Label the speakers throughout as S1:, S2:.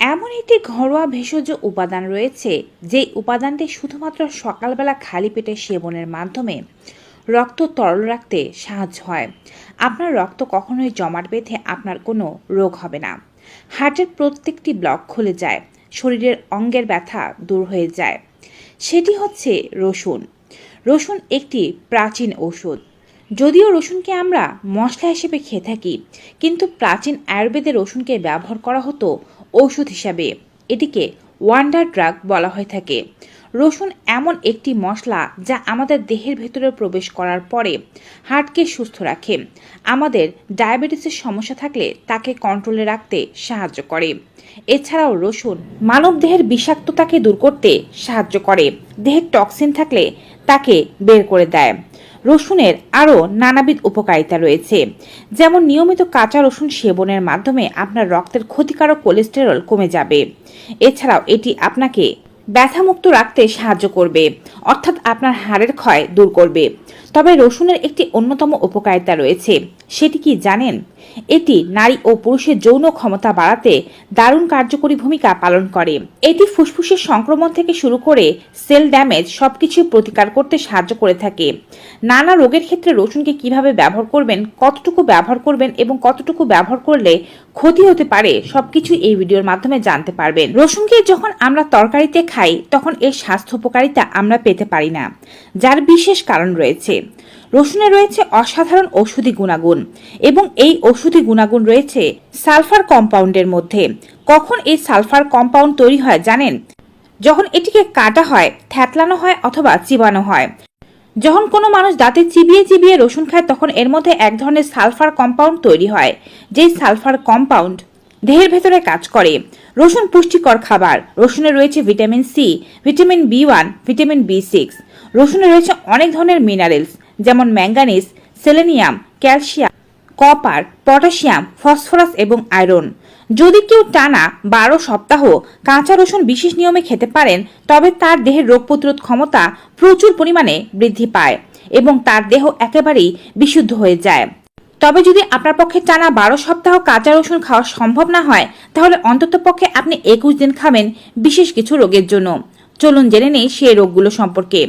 S1: এমন একটি ঘরোয়া ভেষজ উপাদান রয়েছে যে উপাদানটি শুধুমাত্র সকালবেলা খালি পেটে সেবনের মাধ্যমে রক্ত তরল রাখতে সাহায্য হয়। আপনার রক্ত কখনোই জমাট বেঁধে আপনার কোনো রোগ হবে না। হার্টের প্রত্যেকটি ব্লক খুলে যায়, শরীরের অঙ্গের ব্যথা দূর হয়ে যায়। সেটি হচ্ছে রসুন। রসুন একটি প্রাচীন ওষুধ যদিও রসুনকে আমরা মশলা হিসেবে খেয়ে থাকি, কিন্তু প্রাচীন আয়ুর্বেদে রসুনকে ব্যবহার করা হতো ঔষধ হিসাবে। এটিকে ওয়ান্ডার ড্রাগ বলা হয়ে থাকে। রসুন এমন একটি মশলা যা আমাদের দেহের ভেতরে প্রবেশ করার পরে হার্টকে সুস্থ রাখে। আমাদের ডায়াবেটিসের সমস্যা থাকলে তাকে কন্ট্রোলে রাখতে সাহায্য করে। এছাড়াও রসুন মানব দেহের বিষাক্ততাকে দূর করতে সাহায্য করে। দেহের টক্সিন থাকলে তাকে বের করে দেয়। রসুনের আরও নানাবিধ উপকারিতা রয়েছে। যেমন নিয়মিত কাঁচা রসুন সেবনের মাধ্যমে আপনার রক্তের ক্ষতিকারক কোলেস্টেরল কমে যাবে। এছাড়াও এটি আপনাকে ব্যথামুক্ত রাখতে সাহায্য করবে। অর্থাৎ আপনার হাড়ের ক্ষয় দূর করবে। তবে রসুনের একটি অন্যতম উপকারিতা রয়েছে। সেটি কি জানেন? এটি নারী ও পুরুষের যৌন ক্ষমতা বাড়াতে দারুণ কার্যকরী ভূমিকা পালন করে। এটি ফুসফুসের সংক্রমণ থেকে শুরু করে সেল ড্যামেজ সবকিছু প্রতিকার করতে সাহায্য করে থাকে। নানা রোগের ক্ষেত্রে রসুনকে কীভাবে ব্যবহার করবেন, কতটুকু ব্যবহার করবেন এবং কতটুকু ব্যবহার করলে ক্ষতি হতে পারে, সবকিছু এই ভিডিওর মাধ্যমে জানতে পারবেন। রসুনকে যখন আমরা তরকারিতে খাই, তখন এর স্বাস্থ্য উপকারিতা আমরা পেতে পারি না, যার বিশেষ কারণ রয়েছে। রসুনে রয়েছে অসাধারণ ঔষধি গুণাগুণ এবং এই ঔষধি গুণাগুণ রয়েছে সালফার কম্পাউন্ডের মধ্যে। কখন এই সালফার কম্পাউন্ড তৈরি হয় জানেন? যখন এটিকে কাটা হয় থ্যাতলানো হয় অথবা চিবানো হয়। যখন কোনো মানুষ দাঁতে চিবিয়ে চিবিয়ে রসুন খায়, তখন এর মধ্যে এক ধরনের সালফার কম্পাউন্ড তৈরি হয়, যেই সালফার কম্পাউন্ড দেহের ভেতরে কাজ করে। রসুন পুষ্টিকর খাবার। রসুনে রয়েছে vitamin C, vitamin B one, vitamin B six. রসুনে রয়েছে অনেক ধরনের মিনারেলস, যেমন manganese, selenium, calcium, copper, potassium, phosphorus এবং আয়রন। যদি কেউ টানা বারো সপ্তাহ কাঁচা রসুন বিশেষ নিয়মে খেতে পারেন, তবে তার দেহের রোগ প্রতিরোধ ক্ষমতা প্রচুর পরিমাণে বৃদ্ধি পায় এবং তার দেহ একেবারেই বিশুদ্ধ হয়ে যায়। তবে যদি আপনার পক্ষে টানা বারো সপ্তাহ কাঁচা রসুন খাওয়া সম্ভব না হয়, তাহলে অন্তত পক্ষে আপনি একুশ দিন খাবেন বিশেষ কিছু রোগের জন্য। চলুন জেনে নেই সেই রোগগুলো সম্পর্কে।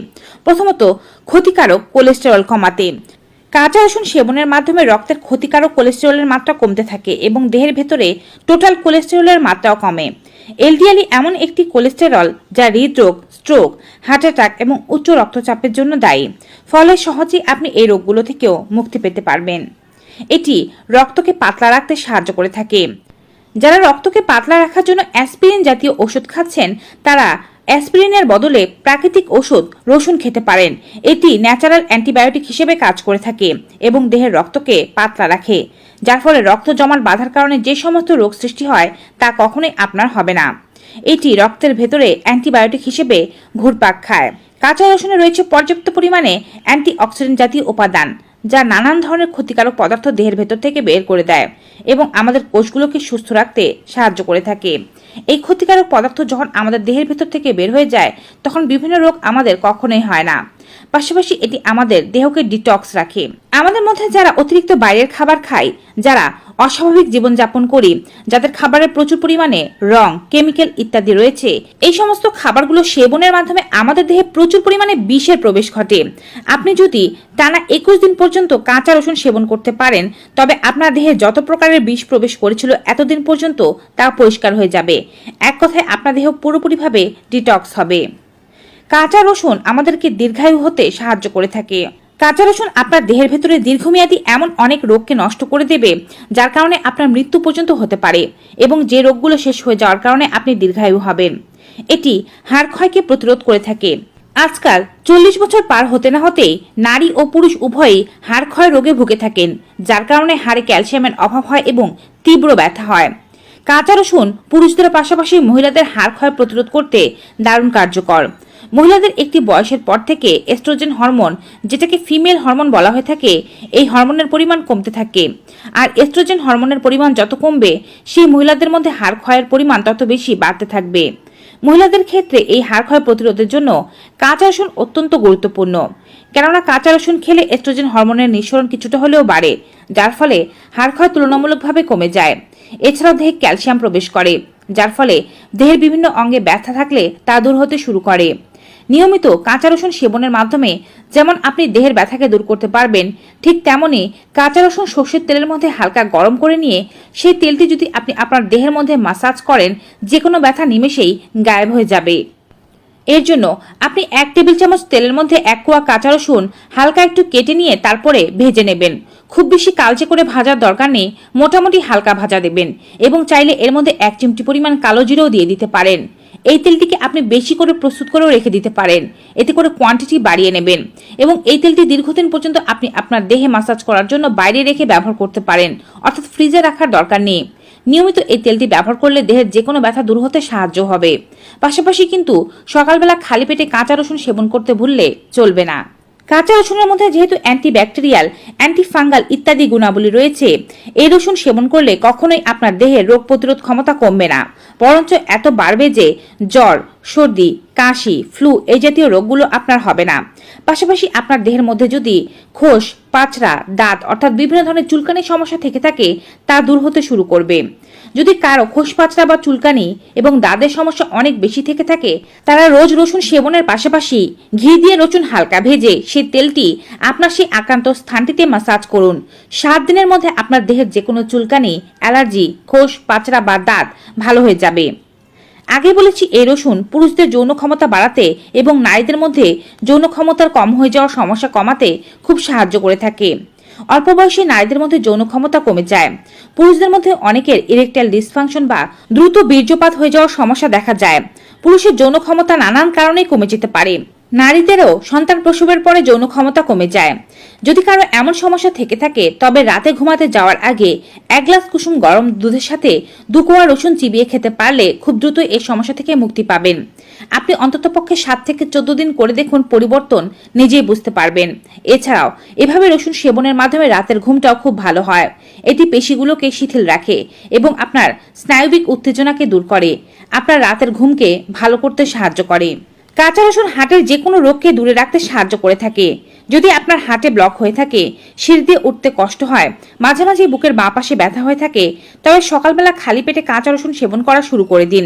S1: প্রথমত, ক্ষতিকারক কোলেস্টেরল কমাতে। কাঁচা রসুন সেবনের মাধ্যমে রক্তের ক্ষতিকারক কোলেস্টেরলের মাত্রা কমতে থাকে এবং দেহের ভেতরে টোটাল কোলেস্টেরলের মাত্রাও কমে। এলডিএলই এমন একটি কোলেস্টেরল যা হৃদরোগ, স্ট্রোক, হার্ট অ্যাটাক এবং উচ্চ রক্তচাপের জন্য দায়ী। ফলে সহজেই আপনি এই রোগগুলো থেকেও মুক্তি পেতে পারবেন। এটি রক্তকে পাতলা রাখতে সাহায্য করে থাকে। যারা রক্তকে পাতলা রাখার জন্য অ্যাসপিরিন জাতীয় ওষুধ খাচ্ছেন, তারা অ্যাসপিরিনের বদলে প্রাকৃতিক ওষুধ রসুন খেতে পারেন। এটি ন্যাচারাল অ্যান্টিবায়োটিক হিসেবে কাজ করে থাকে এবং দেহের রক্তকে পাতলা রাখে, যার ফলে রক্ত জমাট বাঁধার কারণে যে সমস্ত রোগ সৃষ্টি হয় তা কখনোই আপনার হবে না। এটি রক্তের ভেতরে অ্যান্টিবায়োটিক হিসেবে ঘুরপাক খায়। কাঁচা রসুনে রয়েছে পর্যাপ্ত পরিমাণে অ্যান্টিঅক্সিডেন্ট জাতীয় উপাদান। যা নানান ধরনের ক্ষতিকারক পদার্থ দেহের ভেতর থেকে বের করে দেয় এবং আমাদের কোষগুলোকে সুস্থ রাখতে সাহায্য করে থাকে। এই ক্ষতিকারক পদার্থ যখন আমাদের দেহের ভেতর থেকে বের হয়ে যায়, তখন বিভিন্ন রোগ আমাদের কখনোই হয় না। পাশাপাশি এটি আমাদের দেহকে ডিটক্স রাখে। আমাদের মধ্যে যারা অতিরিক্ত বাইরের খাবার খায়, যারা অস্বাভাবিক জীবনযাপন করি, যাদের খাবারের প্রচুর পরিমাণে রং কেমিক্যাল ইত্যাদি রয়েছে, এই সমস্ত খাবারগুলো সেবনের মাধ্যমে আমাদের দেহে প্রচুর পরিমাণে বিষের প্রবেশ ঘটে। আপনি যদি টানা একুশ দিন পর্যন্ত কাঁচা রসুন সেবন করতে পারেন, তবে আপনার দেহে যত প্রকারের বিষ প্রবেশ করেছিল এতদিন পর্যন্ত তা পরিষ্কার হয়ে যাবে। এক কথায় আপনার দেহ পুরোপুরিভাবে ডিটক্স হবে। কাঁচা রসুন আমাদেরকে দীর্ঘায়ু হতে সাহায্য করে থাকে। কাঁচা রসুন আপনার দেহের ভেতরে দীর্ঘমেয়াদী এমন অনেক রোগকে নষ্ট করে দেবে, যার কারণে আপনার মৃত্যু পর্যন্ত হতে পারে এবং যে রোগগুলো শেষ হয়ে যাওয়ার কারণে আপনি দীর্ঘায়ু হবেন। এটি হাড় ক্ষয়কে প্রতিরোধ করে থাকে। আজকাল চল্লিশ বছর পার হতে না হতেই নারী ও পুরুষ উভয়ই হাড় ক্ষয় রোগে ভুগে থাকেন, যার কারণে হাড়ে ক্যালসিয়ামের অভাব হয় এবং তীব্র ব্যথা হয়। কাঁচা রসুন পুরুষদের পাশাপাশি মহিলাদের হাড় ক্ষয় প্রতিরোধ করতে দারুণ কার্যকর। মহিলাদের একটি বয়সের পর থেকে এস্ট্রোজেন হরমোন যেটাকে ফিমেল হরমোন বলা হয়ে থাকে, এই হরমোনের পরিমাণ কমতে থাকে। আর এস্ট্রোজেন হরমোনের পরিমাণ যত কমবে, সেই মহিলাদের মধ্যে হাড় ক্ষয়ের পরিমাণ তত বেশি বাড়তে থাকবে। মহিলাদের ক্ষেত্রে এই হাড় ক্ষয় প্রতিরোধের জন্য কাঁচা রসুন অত্যন্ত গুরুত্বপূর্ণ। কেননা কাঁচা রসুন খেলে এস্ট্রোজেন হরমোনের নিঃসরণ কিছুটা হলেও বাড়ে, যার ফলে হাড় ক্ষয় তুলনামূলকভাবে কমে যায়। এছাড়াও দেহে ক্যালসিয়াম প্রবেশ করে, যার ফলে দেহের বিভিন্ন অঙ্গে ব্যথা থাকলে তা দূর হতে শুরু করে। নিয়মিত কাঁচা রসুন সেবনের মাধ্যমে যেমন আপনি দেহের ব্যথাকে দূর করতে পারবেন, ঠিক তেমনই কাঁচা রসুন সর্ষের তেলের মধ্যে হালকা গরম করে নিয়ে সেই তেলটি যদি আপনি আপনার দেহের মধ্যে মাসাজ করেন যে কোনো ব্যথা নিমেষেই গায়েব হয়ে যাবে। এর জন্য আপনি এক টেবিল চামচ তেলের মধ্যে এক কোয়া কাঁচা রসুন হালকা একটু কেটে নিয়ে তারপরে ভেজে নেবেন। খুব বেশি কালচে করে ভাজার দরকার নেই, মোটামুটি হালকা ভাজা দেবেন এবং চাইলে এর মধ্যে এক চিমটি পরিমাণ কালো জিরেও দিয়ে দিতে পারেন। এই তেলটিকে আপনি বেশি করে প্রস্তুত করেও রেখে দিতে পারেন। এতে করে কোয়ান্টিটি বাড়িয়ে নেবেন এবং এই তেলটি দীর্ঘদিন পর্যন্ত আপনি আপনার দেহে মাসাজ করার জন্য বাইরে রেখে ব্যবহার করতে পারেন, অর্থাৎ ফ্রিজে রাখার দরকার নেই। নিয়মিত এই তেলটি ব্যবহার করলে দেহের যে কোনো ব্যথা দূর হতে সাহায্য হবে। পাশাপাশি কিন্তু সকালবেলা খালি পেটে কাঁচা রসুন সেবন করতে ভুললে চলবে না। কাঁচা রসুনের মধ্যে যেহেতু অ্যান্টিব্যাকটেরিয়াল, অ্যান্টিফাঙ্গাল ইত্যাদি গুণাবলী রয়েছে, এই রসুন সেবন করলে কখনোই আপনার দেহের রোগ প্রতিরোধ ক্ষমতা কমবে না। বরঞ্চ এত বাড়বে যে জ্বর, সর্দি, কাশি, ফ্লু এই জাতীয় রোগগুলো আপনার হবে না। পাশাপাশি আপনার দেহের মধ্যে যদি খোস, পাচড়া, দাঁত অর্থাৎ বিভিন্ন ধরনের চুলকানির সমস্যা থেকে থাকে, তা দূর হতে শুরু করবে। যদি কারও খোস পাচড়া বা চুলকানি এবং দাঁতের সমস্যা অনেক বেশি থেকে থাকে, তারা রোজ রসুন সেবনের পাশাপাশি ঘি দিয়ে রসুন হালকা ভেজে সেই তেলটি আপনার সেই আক্রান্ত স্থানটিতে মাসাজ করুন। সাত দিনের মধ্যে আপনার দেহের যে কোনো চুলকানি, অ্যালার্জি খোস পাচড়া বা দাঁত ভালো হয়ে যাবে। আগে বলেছি এই রসুন পুরুষদের যৌন ক্ষমতা বাড়াতে এবং নারীদের মধ্যে যৌন ক্ষমতার কম হয়ে যাওয়ার সমস্যা কমাতে খুব সাহায্য করে থাকে। অল্প বয়সী নারীদের মধ্যে যৌন ক্ষমতা কমে যায়। পুরুষদের মধ্যে অনেকের ইরেকটাইল ডিসফাংশন বা দ্রুত বীর্যপাত হয়ে যাওয়ার সমস্যা দেখা যায়। পুরুষের যৌন ক্ষমতা নানান কারণে কমে যেতে পারে। নারীদেরও সন্তান প্রসবের পরে যৌন ক্ষমতা কমে যায়। যদি কারও এমন সমস্যা থেকে থাকে, তবে রাতে ঘুমাতে যাওয়ার আগে এক গ্লাস কুসুম গরম দুধের সাথে দু কোয়া রসুন চিবিয়ে খেতে পারলে খুব দ্রুত এই সমস্যা থেকে মুক্তি পাবেন। আপনি অন্ততপক্ষে সাত থেকে চোদ্দ দিন করে দেখুন পরিবর্তন, নিজেই বুঝতে পারবেন। এছাড়াও, এভাবে রসুন সেবনের মাধ্যমে রাতের ঘুমটাও খুব ভালো হয়। এটি পেশিগুলোকে শিথিল রাখে এবং আপনার স্নায়বিক উত্তেজনাকে দূর করে। আপনার রাতের ঘুমকে ভালো করতে সাহায্য করে। কাঁচা রসুন হার্টের যে কোনো রোগকে দূরে রাখতে সাহায্য করে থাকে। যদি আপনার হার্টে ব্লক হয়ে থাকে, সিঁড়ি দিয়ে উঠতে কষ্ট হয়, মাঝে মাঝে বুকের বাঁ পাশে ব্যথা হয়ে থাকে, তবে সকালবেলা খালি পেটে কাঁচা রসুন সেবন করা শুরু করে দিন।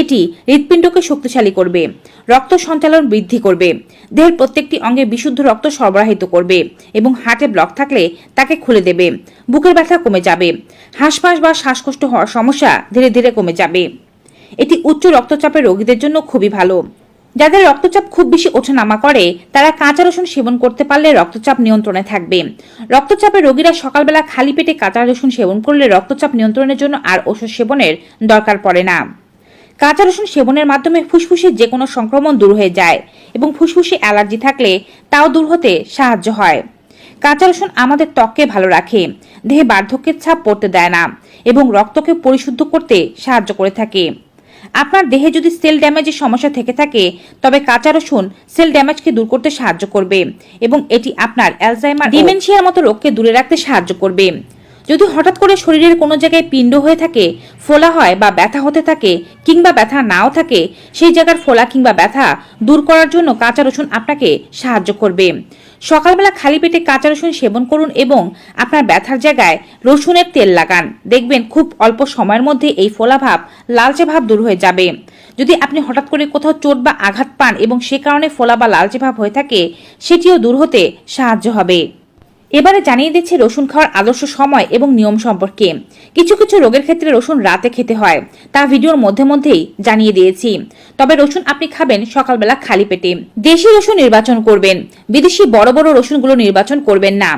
S1: এটি হৃৎপিণ্ডকে শক্তিশালী করবে, রক্ত সঞ্চালন বৃদ্ধি করবে, দেহের প্রত্যেকটি অঙ্গে বিশুদ্ধ রক্ত সরবরাহিত করবে এবং হার্টে ব্লক থাকলে তাকে খুলে দেবে, বুকের ব্যথা কমে যাবে, হাঁসফাঁস বা শ্বাসকষ্ট হওয়ার সমস্যা ধীরে ধীরে কমে যাবে। এটি উচ্চ রক্তচাপের রোগীদের জন্য খুবই ভালো। যাদের রক্তচাপ খুব বেশি ওঠানামা করে, তারা কাঁচা রসুন সেবন করতে পারলে রক্তচাপ নিয়ন্ত্রণে থাকবে। রক্তচাপের রোগীরা সকালবেলা খালি পেটে কাঁচা রসুন সেবন করলে রক্তচাপ নিয়ন্ত্রণের জন্য আর ওষুধ সেবনের দরকার পড়ে না। কাঁচা রসুন সেবনের মাধ্যমে ফুসফুসের যে কোনো সংক্রমণ দূর হয়ে যায় এবং ফুসফুসে অ্যালার্জি থাকলে তাও দূর হতে সাহায্য হয়। কাঁচা রসুন আমাদের ত্বককে ভালো রাখে, দেহে বার্ধক্যের ছাপ পড়তে দেয় না এবং রক্তকে পরিশুদ্ধ করতে সাহায্য করে থাকে। আপনার দেহে যদি সেল ড্যামেজের সমস্যা থেকে থাকে, তবে কাঁচা রসুন সেল ড্যামেজকে দূর করতে সাহায্য করবে এবং এটি আপনার অ্যালজাইমার ডিমেনশিয়ার মতো রোগকে দূরে রাখতে সাহায্য করবে। যদি হঠাৎ করে শরীরের কোনো জায়গায় পিণ্ড হয়ে থাকে, ফোলা হয় বা ব্যথা হতে থাকে কিংবা ব্যথা নাও থাকে, সেই জায়গার ফোলা কিংবা ব্যথা দূর করার জন্য কাঁচা রসুন আপনাকে সাহায্য করবে। সকালবেলা খালি পেটে কাঁচা রসুন সেবন করুন এবং আপনার ব্যথার জায়গায় রসুনের তেল লাগান। দেখবেন খুব অল্প সময়ের মধ্যে এই ফোলা ভাব, লালচে ভাব দূর হয়ে যাবে। যদি আপনি হঠাৎ করে কোথাও চোট বা আঘাত পান এবং সে কারণে ফোলা বা লালচে ভাব হয়ে থাকে, সেটিও দূর হতে সাহায্য হবে। এবারে জানিয়ে দিচ্ছে রসুন খাওয়ার আদর্শ সময় এবং নিয়ম সম্পর্কে। কিছু কিছু রোগের ক্ষেত্রে রসুন রাতে খেতে হয়, তা ভিডিওর মধ্যে মধ্যেই জানিয়ে দিয়েছি। তবে রসুন আপনি খাবেন সকালবেলা খালি পেটে। দেশি রসুন নির্বাচন করবেন, বিদেশি বড় বড় রসুনগুলো নির্বাচন করবেন না।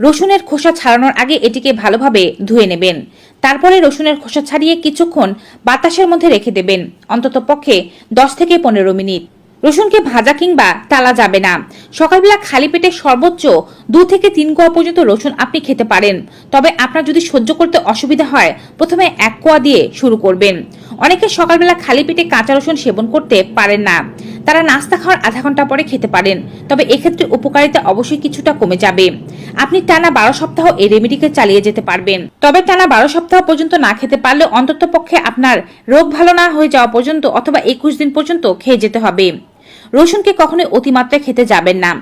S1: রসুনের খোসা ছাড়ানোর আগে এটিকে ভালোভাবে ধুয়ে নেবেন। তারপরে রসুনের খোসা ছাড়িয়ে কিছুক্ষণ বাতাসের মধ্যে রেখে দেবেন অন্তত পক্ষে দশ থেকে পনেরো মিনিট। রসুনকে ভাজা কিংবা তালা যাবে না। সকালবেলা খালি পেটে সর্বোচ্চ দু থেকে তিন কোয়া পর্যন্ত রসুন আপনি খেতে পারেন। তবে আপনার যদি সহ্য করতে অসুবিধা হয়, প্রথমে এক কোয়া দিয়ে শুরু করবেন। অনেকে সকালবেলা খালি পেটে কাঁচা রসুন সেবন করতে পারেন না। তারা নাস্তা খাওয়ার আধা ঘণ্টা পরে খেতে পারেন। তবে এক্ষেত্রে উপকারিতা অবশ্যই কিছুটা কমে যাবে। আপনি টানা বারো সপ্তাহ এই রেমেডিকে চালিয়ে যেতে পারবেন। তবে টানা বারো সপ্তাহ পর্যন্ত না খেতে পারলে অন্তত পক্ষে আপনার রোগ ভালো না হয়ে যাওয়া পর্যন্ত অথবা একুশ দিন পর্যন্ত খেয়ে যেতে হবে। রসুনকে কখনোই অতিমাত্রায় খেতে যাবেন না।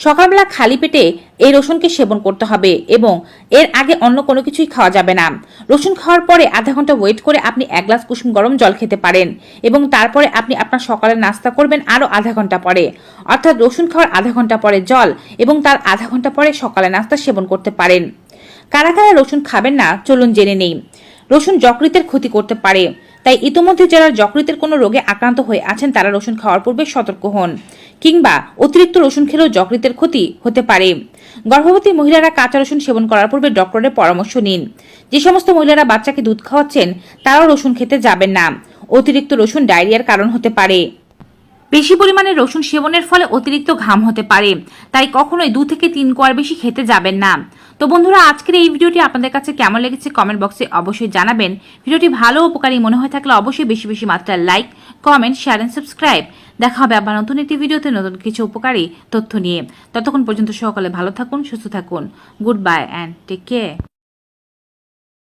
S1: সকালবেলা খালি পেটে এই রসুনকে সেবন করতে হবে এবং এর আগে অন্য কোনো কিছুই খাওয়া যাবে না। রসুন খাওয়ার পরে আধা ঘণ্টা ওয়েট করে আপনি এক গ্লাস কুসুম গরম জল খেতে পারেন এবং তারপরে আপনি আপনার সকালের নাস্তা করবেন আরও আধা ঘণ্টা পরে। অর্থাৎ রসুন খাওয়ার আধা ঘণ্টা পরে জল এবং তার আধা ঘণ্টা পরে সকালে নাস্তা সেবন করতে পারেন। কারা কারা রসুন খাবেন না চলুন জেনে নেই। রসুন যকৃতের ক্ষতি করতে পারে। তাই ইতোমধ্যে যারা যকৃতের কোনো রোগে আক্রান্ত হয়ে আছেন তারা রসুন খাওয়ার পূর্বে সতর্ক হন কিংবা অতিরিক্ত রসুন খেলেও যকৃতের ক্ষতি হতে পারে। গর্ভবতী মহিলারা কাঁচা রসুন সেবন করার পূর্বে ডক্টরের পরামর্শ নিন। যে সমস্ত মহিলারা বাচ্চাকে দুধ খাওয়াচ্ছেন, তারাও রসুন খেতে যাবেন না। অতিরিক্ত রসুন ডায়রিয়ার কারণ হতে পারে। বেশি পরিমাণে রসুন সেবনের ফলে অতিরিক্ত ঘাম হতে পারে। তাই কখনোই দু থেকে তিন কোয়ার বেশি খেতে যাবেন না। তো বন্ধুরা, আজকের এই ভিডিওটি আপনাদের কাছে কেমন লেগেছে কমেন্ট বক্সে অবশ্যই জানাবেন। ভিডিওটি ভালো উপকারী মনে হয়ে থাকলে অবশ্যই বেশি বেশি মাত্রায় like, comment, share and subscribe. দেখা হবে আবার নতুন একটি ভিডিওতে নতুন কিছু উপকারী তথ্য নিয়ে। ততক্ষণ পর্যন্ত সকলে ভালো থাকুন, সুস্থ থাকুন। Goodbye and take care.